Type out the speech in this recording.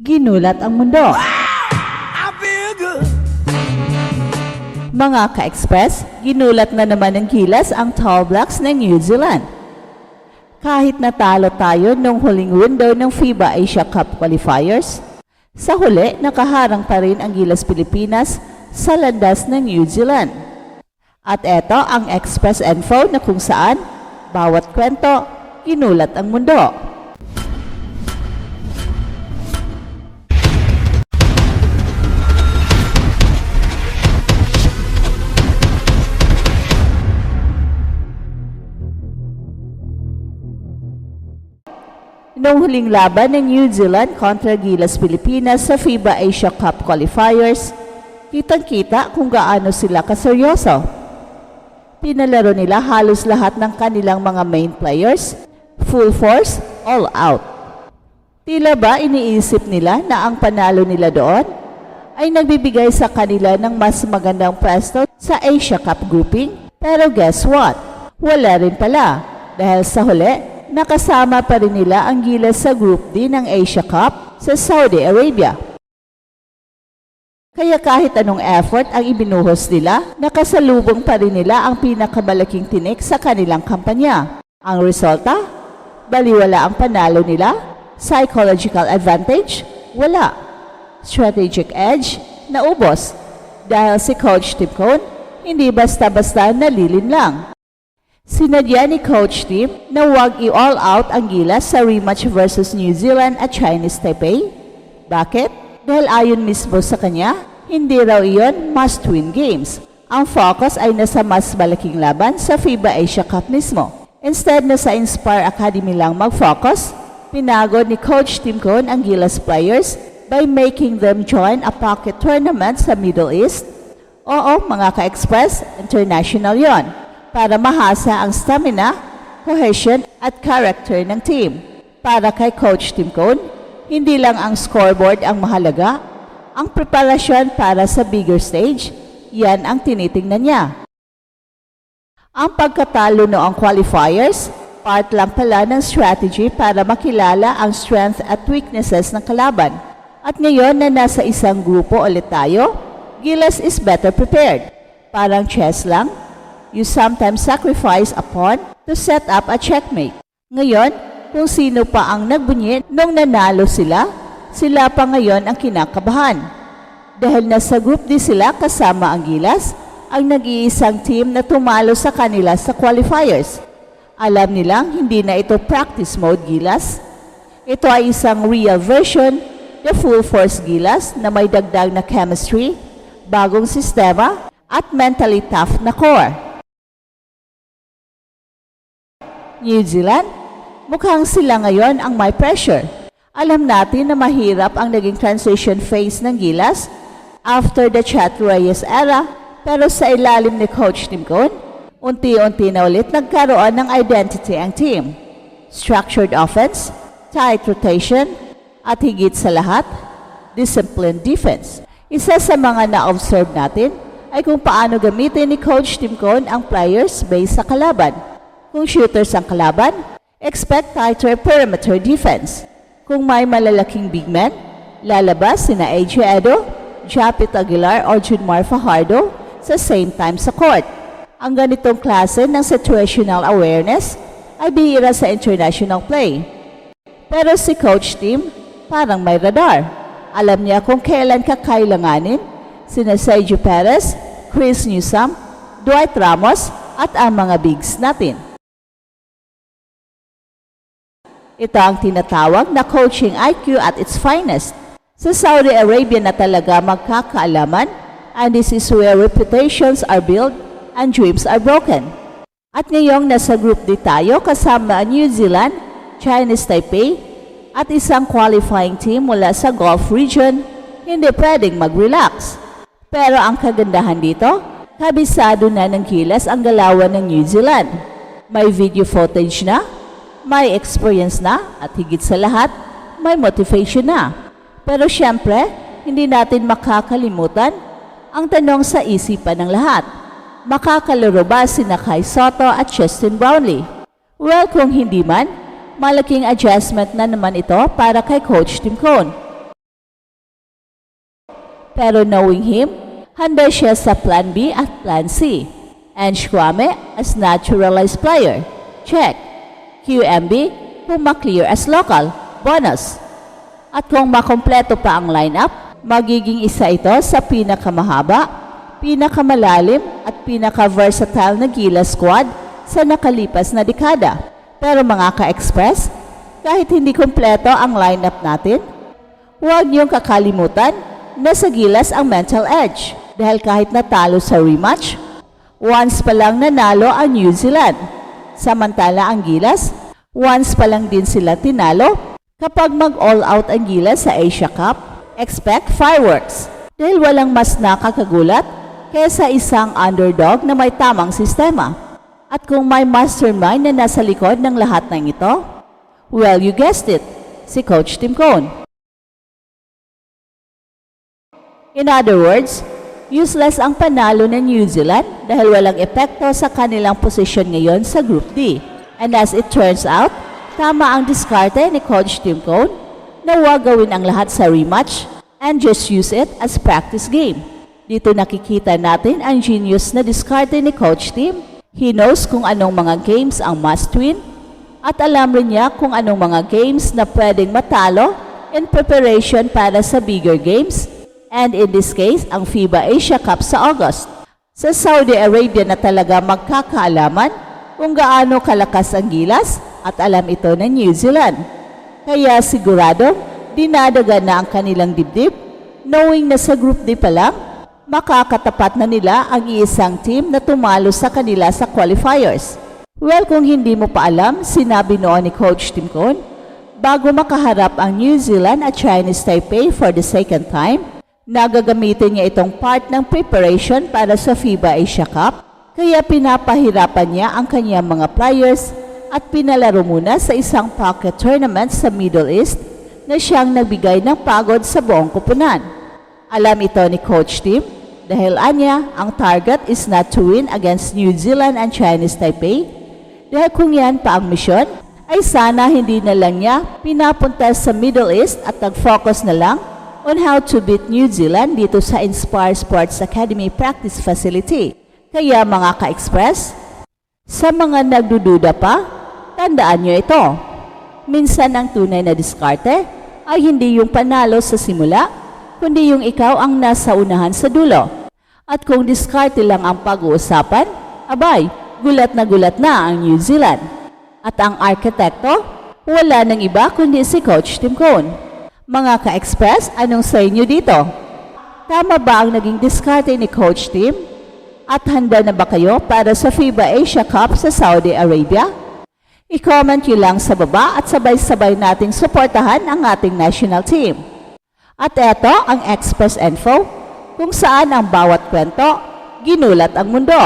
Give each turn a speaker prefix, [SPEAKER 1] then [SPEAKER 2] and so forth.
[SPEAKER 1] Ginulat ang mundo. Mga ka-express, ginulat na naman ng gilas ang Tall Blacks ng New Zealand. Kahit natalo tayo nung huling window ng FIBA Asia Cup qualifiers, sa huli nakaharang pa rin ang gilas Pilipinas sa landas ng New Zealand. At eto ang Express Info na kung saan, bawat kwento, ginulat ang mundo. Noong huling laban ng New Zealand kontra Gilas Pilipinas sa FIBA Asia Cup qualifiers, kitang-kita kung gaano sila kaseryoso. Pinalaro nila halos lahat ng kanilang mga main players, full force, all out. Tila ba iniisip nila na ang panalo nila doon ay nagbibigay sa kanila ng mas magandang presto sa Asia Cup grouping? Pero guess what? Wala rin pala. Dahil sa huli, nakasama pa rin nila ang gilas sa Group D ng Asia Cup sa Saudi Arabia. Kaya kahit anong effort ang ibinuhos nila, nakasalubong pa rin nila ang pinakamalaking tinik sa kanilang kampanya. Ang resulta? Baliwala ang panalo nila? Psychological advantage? Wala. Strategic edge? Naubos. Dahil si Coach Tim Cone, hindi basta-basta nalilin lang. Sinadya ni Coach Tim na huwag i-all out ang gilas sa rematch versus New Zealand at Chinese Taipei. Bakit? Dahil ayon mismo sa kanya, hindi raw iyon must-win games. Ang focus ay nasa mas malaking laban sa FIBA Asia Cup mismo. Instead na sa Inspire Academy lang mag-focus, pinagod ni Coach Tim Cone ang Gilas players by making them join a pocket tournament sa Middle East. Oo, mga ka-express, international yon para mahasa ang stamina, cohesion at character ng team. Para kay Coach Tim Cone, hindi lang ang scoreboard ang mahalaga, ang preparasyon para sa bigger stage, yan ang tinitingnan niya. Ang pagkatalo noong qualifiers, part lang pala ng strategy para makilala ang strength at weaknesses ng kalaban. At ngayon na nasa isang grupo ulit tayo, Gilas is better prepared. Parang chess lang, you sometimes sacrifice pawn to set up a checkmate. Ngayon, kung sino pa ang nagbunyi nung nanalo sila, sila pa ngayon ang kinakabahan. Dahil nasa group D sila kasama ang Gilas, ang nag-iisang team na tumalo sa kanila sa qualifiers. Alam nilang hindi na ito practice mode Gilas. Ito ay isang real version, the full force Gilas na may dagdag na chemistry, bagong sistema, at mentally tough na core. New Zealand, mukhang sila ngayon ang may pressure. Alam natin na mahirap ang naging transition phase ng Gilas after the Chat Reyes era, pero sa ilalim ni Coach Tim Cone, unti-unti na ulit nagkaroon ng identity ang team. Structured offense, tight rotation, at higit sa lahat, disciplined defense. Isa sa mga na-observe natin ay kung paano gamitin ni Coach Tim Cone ang players based sa kalaban. Kung shooters ang kalaban, expect tighter perimeter defense. Kung may malalaking big men, lalabas sina AJ Edo, Japit Aguilar o Junmar Fajardo sa same time sa court. Ang ganitong klase ng situational awareness ay bihira sa international play. Pero si Coach Tim, parang may radar. Alam niya kung kailan kakailanganin sina Sergio Perez, Chris Newsom, Dwight Ramos at ang mga bigs natin. Ito ang tinatawag na coaching IQ at its finest. Sa Saudi Arabia na talaga magkakaalaman and this is where reputations are built and dreams are broken. At ngayong nasa group di tayo kasama New Zealand, Chinese Taipei at isang qualifying team mula sa Gulf region, hindi pwedeng mag-relax. Pero ang kagandahan dito, kabisado na ng kilas ang galawan ng New Zealand. May video footage na, may experience na, at higit sa lahat, may motivation na. Pero syempre, hindi natin makakalimutan ang tanong sa isipan ng lahat. Makakalaro ba sina Kai Soto at Justin Brownlee? Well, kung hindi man, malaking adjustment na naman ito para kay Coach Tim Cone. Pero knowing him, handa siya sa Plan B at Plan C. And Kwame as naturalized player. Check. QMB, kung maklear as local. Bonus. At kung makompleto pa ang lineup, magiging isa ito sa pinakamahaba, pinakamalalim at pinaka-versatile na Gila squad sa nakalipas na dekada. Pero mga ka-express, kahit hindi kompleto ang lineup natin, huwag niyong kakalimutan na sa Gilas ang mental edge dahil kahit natalo sa rematch, once pa lang nanalo ang New Zealand. Samantala ang Gilas, once pa lang din sila tinalo kapag mag-all out ang Gilas sa Asia Cup, expect fireworks dahil walang mas nakakagulat kesa isang underdog na may tamang sistema. At kung may mastermind na nasa likod ng lahat ng ito, well, you guessed it, si Coach Tim Cone. In other words, useless ang panalo ng New Zealand dahil walang epekto sa kanilang posisyon ngayon sa Group D. And as it turns out, tama ang diskarte ni Coach Tim Cone na huwag gawin ang lahat sa rematch and just use it as practice game. Dito nakikita natin ang genius na diskarte ni Coach Tim. He knows kung anong mga games ang must win at alam rin niya kung anong mga games na pwedeng matalo in preparation para sa bigger games and in this case, ang FIBA Asia Cup sa August. Sa Saudi Arabia na talaga magkakaalaman kung gaano kalakas ang gilas at alam ito ng New Zealand. Kaya sigurado, dinadaga na ang kanilang dibdib knowing na sa Group D pa lang, makakatapat na nila ang iisang team na tumalo sa kanila sa qualifiers. Well, kung hindi mo pa alam, sinabi noon ni Coach Tim Cone, bago makaharap ang New Zealand at Chinese Taipei for the second time, nagagamitin niya itong part ng preparation para sa FIBA Asia Cup, kaya pinapahirapan niya ang kanyang mga players at pinalaro muna sa isang pocket tournament sa Middle East na siyang nagbigay ng pagod sa buong kupunan. Alam ito ni Coach Tim dahil anya ang target is not to win against New Zealand and Chinese Taipei dahil kung yan pa ang misyon, ay sana hindi na lang niya pinapunta sa Middle East at nag-focus na lang on how to beat New Zealand dito sa Inspire Sports Academy Practice Facility. Kaya mga ka-express, sa mga nagdududa pa, tandaan nyo ito. Minsan ang tunay na diskarte ay hindi yung panalo sa simula, kundi yung ikaw ang nasa unahan sa dulo. At kung diskarte lang ang pag-uusapan, abay, gulat na gulat na ang New Zealand. At ang arkitekto, wala nang iba kundi si Coach Tim Cone. Mga ka-express, anong sa inyo dito? Tama ba ang naging diskarte ni Coach Tim? At handa na ba kayo para sa FIBA Asia Cup sa Saudi Arabia? I-comment nyo lang sa baba at sabay-sabay nating suportahan ang ating national team. At eto ang Express Info, kung saan ang bawat kwento, ginulat ang mundo.